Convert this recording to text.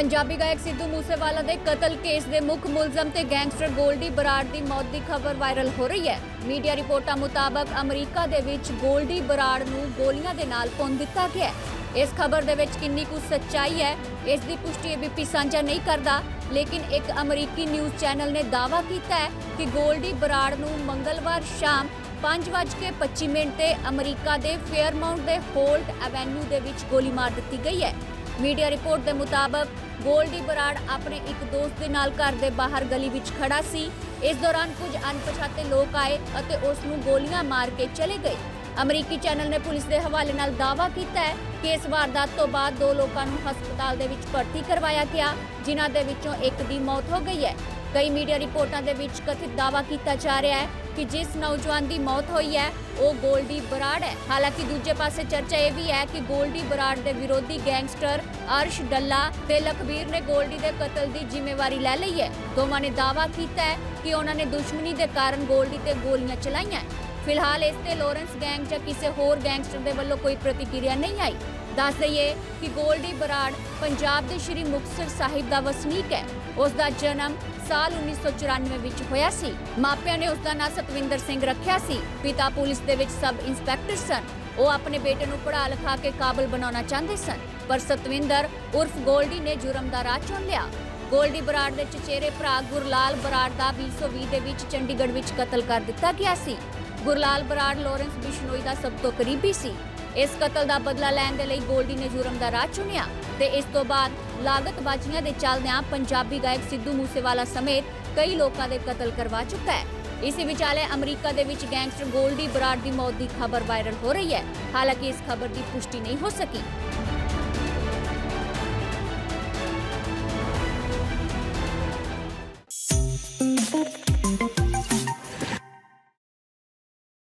ਪੰਜਾਬੀ ਗਾਇਕ ਸਿੱਧੂ ਮੂਸੇਵਾਲਾ ਦੇ ਕਤਲ ਕੇਸ ਦੇ ਮੁੱਖ ਮੁਲਜ਼ਮ ਤੇ ਗੈਂਗਸਟਰ ਗੋਲਡੀ ਬਰਾੜ ਦੀ ਮੌਤ ਦੀ ਖਬਰ ਵਾਇਰਲ ਹੋ ਰਹੀ ਹੈ। ਮੀਡੀਆ ਰਿਪੋਰਟਾਂ ਮੁਤਾਬਕ ਅਮਰੀਕਾ ਦੇ ਵਿੱਚ ਗੋਲਡੀ ਬਰਾੜ ਨੂੰ ਗੋਲੀਆਂ ਦੇ ਨਾਲ ਭੁੰਨ ਦਿੱਤਾ ਗਿਆ ਹੈ। ਇਸ ਖਬਰ ਦੇ ਵਿੱਚ ਕਿੰਨੀ ਕੁ ਸੱਚਾਈ ਹੈ, ਇਸ ਦੀ ਪੁਸ਼ਟੀ ਏਬੀਪੀ ਸਾਂਝਾ ਨਹੀਂ ਕਰਦਾ, ਲੇਕਿਨ ਇੱਕ ਅਮਰੀਕੀ ਨਿਊਜ਼ ਚੈਨਲ ਨੇ ਦਾਅਵਾ ਕੀਤਾ ਹੈ ਕਿ ਗੋਲਡੀ ਬਰਾੜ ਨੂੰ ਮੰਗਲਵਾਰ ਸ਼ਾਮ 5:25 ਮਿੰਟ ਤੇ ਅਮਰੀਕਾ ਦੇ ਫੇਅਰਮਾਉਂਟ ਦੇ ਹੋਲਟ ਐਵੇਨਿਊ ਦੇ ਵਿੱਚ ਗੋਲੀ ਮਾਰ ਦਿੱਤੀ ਗਈ ਹੈ। ਮੀਡੀਆ ਰਿਪੋਰਟ ਦੇ ਮੁਤਾਬਕ ਗੋਲਡੀ ਬਰਾੜ ਆਪਣੇ ਇੱਕ ਦੋਸਤ ਦੇ ਨਾਲ ਘਰ ਦੇ ਬਾਹਰ ਗਲੀ ਵਿੱਚ ਖੜਾ ਸੀ। ਇਸ ਦੌਰਾਨ ਕੁਝ ਅਣਪਛਾਤੇ ਲੋਕ ਆਏ ਅਤੇ ਉਸ ਨੂੰ ਗੋਲੀਆਂ ਮਾਰ ਕੇ ਚਲੇ ਗਏ। ਅਮਰੀਕੀ ਚੈਨਲ ਨੇ ਪੁਲਿਸ ਦੇ ਹਵਾਲੇ ਨਾਲ ਦਾਅਵਾ ਕੀਤਾ ਹੈ ਕਿ ਇਸ ਵਾਰਦਾਤ ਤੋਂ ਬਾਅਦ ਦੋ ਲੋਕਾਂ ਨੂੰ ਹਸਪਤਾਲ ਦੇ ਵਿੱਚ ਭਰਤੀ ਕਰਵਾਇਆ ਗਿਆ, ਜਿਨ੍ਹਾਂ ਦੇ ਵਿੱਚੋਂ ਇੱਕ ਦੀ ਮੌਤ ਹੋ ਗਈ ਹੈ। ਕਈ ਮੀਡੀਆ ਰਿਪੋਰਟਾਂ ਦੇ ਵਿੱਚ ਕਥਿਤ ਦਾਅਵਾ ਕੀਤਾ ਜਾ ਰਿਹਾ ਹੈ ਕਿ ਜਿਸ ਨੌਜਵਾਨ ਦੀ ਮੌਤ ਹੋਈ ਹੈ, ਉਹ ਗੋਲਡੀ ਬਰਾੜ ਹੈ। ਹਾਲਾਂਕਿ ਦੂਜੇ ਪਾਸੇ ਚਰਚਾ ਇਹ ਵੀ ਹੈ ਕਿ ਗੋਲਡੀ ਬਰਾੜ ਦੇ ਵਿਰੋਧੀ ਗੈਂਗਸਟਰ ਅਰਸ਼ ਡੱਲਾ ਤੇ ਲਖਬੀਰ ਨੇ ਗੋਲਡੀ ਦੇ ਕਤਲ ਦੀ ਜ਼ਿੰਮੇਵਾਰੀ ਲੈ ਲਈ ਹੈ। ਦੋਵਾਂ ਨੇ ਦਾਅਵਾ ਕੀਤਾ ਹੈ ਕਿ ਉਹਨਾਂ ਨੇ ਦੁਸ਼ਮਣੀ ਦੇ ਕਾਰਨ ਗੋਲਡੀ ਤੇ ਗੋਲੀਆਂ ਚਲਾਈਆਂ ਫਿਲਹਾਲ ਇਸ ਤੇ ਲਾਰੈਂਸ ਗੈਂਗ ਜਾਂ ਕਿਸੇ ਹੋਰ ਗੈਂਗਸਟਰ ਦੇ ਵੱਲੋਂ ਕੋਈ ਪ੍ਰਤੀਕਿਰਿਆ ਨਹੀਂ ਆਈ। ਦੱਸ ਦਈਏ ਕਿ ਗੋਲਡੀ ਬਰਾੜ ਪੰਜਾਬ ਦੇ ਸ਼੍ਰੀ ਮੁਕਤਸਰ ਸਾਹਿਬ ਦਾ ਵਸਨੀਕ ਹੈ। ਉਸ ਦਾ ਜਨਮ ਸਾਲ 1994 ਵਿੱਚ ਹੋਇਆ ਸੀ। ਮਾਪਿਆਂ ਨੇ ਉਸ ਦਾ ਨਾਂ ਸਤਵਿੰਦਰ ਸਿੰਘ ਰੱਖਿਆ ਸੀ। ਪਿਤਾ ਪੁਲਿਸ ਦੇ ਵਿੱਚ ਸਬ ਇੰਸਪੈਕਟਰ ਸਨ। ਉਹ ਆਪਣੇ ਬੇਟੇ ਨੂੰ ਪੜ੍ਹਾ ਲਿਖਾ ਕੇ ਕਾਬਲ ਬਣਾਉਣਾ ਚਾਹੁੰਦੇ ਸਨ। ਪਰ ਸਤਵਿੰਦਰ ਉਰਫ ਗੋਲਡੀ ਨੇ ਜੁਰਮ ਦਾ ਰਾਹ ਚੁਣ ਲਿਆ। ਗੋਲਡੀ ਬਰਾੜ ਦੇ ਚਚੇਰੇ ਭਰਾ ਗੁਰਲਾਲ ਬਰਾੜ ਦਾ 2020 ਦੇ ਵਿੱਚ ਚੰਡੀਗੜ੍ਹ ਵਿੱਚ ਕਤਲ ਕਰ ਦਿੱਤਾ ਗਿਆ ਸੀ। ਗੁਰਲਾਲ ਬਰਾੜ ਲਾਰੈਂਸ ਬਿਸ਼ਨੋਈ ਦਾ ਸਭ ਤੋਂ ਕਰੀਬੀ ਸੀ। ਇਸ ਕਤਲ ਦਾ ਬਦਲਾ ਲੈਣ ਦੇ ਲਈ ਗੋਲਡੀ ਨੇ ਜੁਰਮ ਦਾ ਰਾਹ ਚੁਣਿਆ ਤੇ ਇਸ ਤੋਂ ਬਾਅਦ ਲਾਗਤਬਾਜ਼ੀਆਂ ਦੇ ਚੱਲਦਿਆਂ ਪੰਜਾਬੀ ਗਾਇਕ ਸਿੱਧੂ ਮੂਸੇਵਾਲਾ ਸਮੇਤ ਕਈ ਲੋਕਾਂ ਦੇ ਕਤਲ ਕਰਵਾ ਚੁੱਕਾ ਹੈ। ਇਸੇ ਵਿਚਾਲੇ ਅਮਰੀਕਾ ਦੇ ਵਿੱਚ ਗੈਂਗਸਟਰ ਗੋਲਡੀ ਬਰਾੜ ਦੀ ਮੌਤ ਦੀ ਖਬਰ ਵਾਇਰਲ ਹੋ ਰਹੀ ਹੈ। ਹਾਲਾਂਕਿ ਇਸ ਖਬਰ ਦੀ ਪੁਸ਼ਟੀ ਨਹੀਂ ਹੋ ਸਕੀ।